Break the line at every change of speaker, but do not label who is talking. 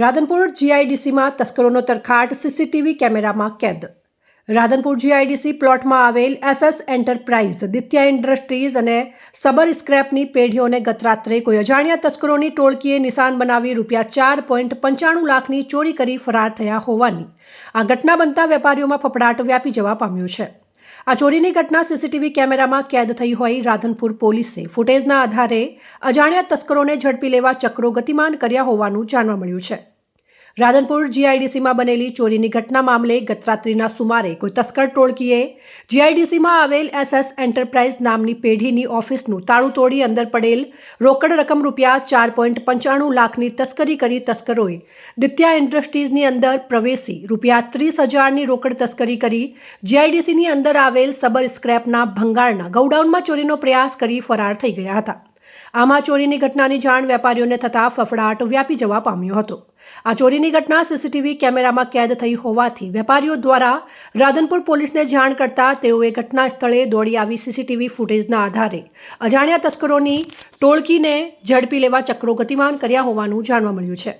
Radhanpur જીઆઈડીસીમાં તસ્કરોનો તરખાટ, CCTV કેમેરામાં કેદ. Radhanpur GIDC પ્લોટમાં આવેલ એસએસ એન્ટરપ્રાઇઝ, દિત્યા ઇન્ડસ્ટ્રીઝ અને સબર સ્ક્રેપની પેઢીઓને ગતરાત્રે કોઈ અજાણ્યા તસ્કરોની ટોળકીએ નિશાન બનાવી રૂપિયા ચાર પોઈન્ટ પંચાણું લાખની ચોરી કરી ફરાર થયા હોવાની આ ઘટના બનતા વેપારીઓમાં ફફડાટ વ્યાપી જવા પામ્યો છે. આ ચોરીની ઘટના સીસીટીવી કેમેરામાં કેદ થઈ હોય રાધનપુર પોલીસે. ફૂટેજના આધારે અજાણ્યા તસ્કરોને ઝડપી લેવા ચક્રો ગતિમાન કર્યા હોવાનું જાણવા મળ્યું છે. રાધનપુર જીઆઈડીસીમાં બનેલી ચોરીની ઘટના મામલે ગતરાત્રિના સુમારે કોઈ તસ્કર ટોળકીએ જીઆઈડીસીમાં આવેલ એસએસ એન્ટરપ્રાઇઝ નામની પેઢીની ઓફિસનું તાળું તોડી અંદર પડેલ રોકડ રકમ રૂપિયા ચાર પોઈન્ટ પંચાણું લાખની તસ્કરી કરી તસ્કરોએ દિત્યા ઇન્ડસ્ટ્રીઝની અંદર પ્રવેશી રૂપિયા ત્રીસ હજારની રોકડ તસ્કરી કરી જીઆઈડીસીની અંદર આવેલ સબર સ્ક્રેપના ભંગારના ગૌડાઉનમાં ચોરીનો પ્રયાસ કરી ફરાર થઈ ગયા હતા. આમાં ચોરીની ઘટનાની જાણ વેપારીઓને થતાં ફફડાટ વ્યાપી જવા પામ્યો હતો. આ ચોરીની ઘટના સીસીટીવી કેમેરામાં કેદ થઈ હોવાથી વેપારીઓ દ્વારા રાધનપુર પોલીસને જાણ કરતા તેઓએ ઘટના સ્થળે દોડી આવી સીસીટીવી ફૂટેજના આધારે. અજાણ્યા તસ્કરોની ટોળકીને ઝડપી લેવા ચક્રો ગતિમાન કર્યા હોવાનું જાણવા મળ્યું છે.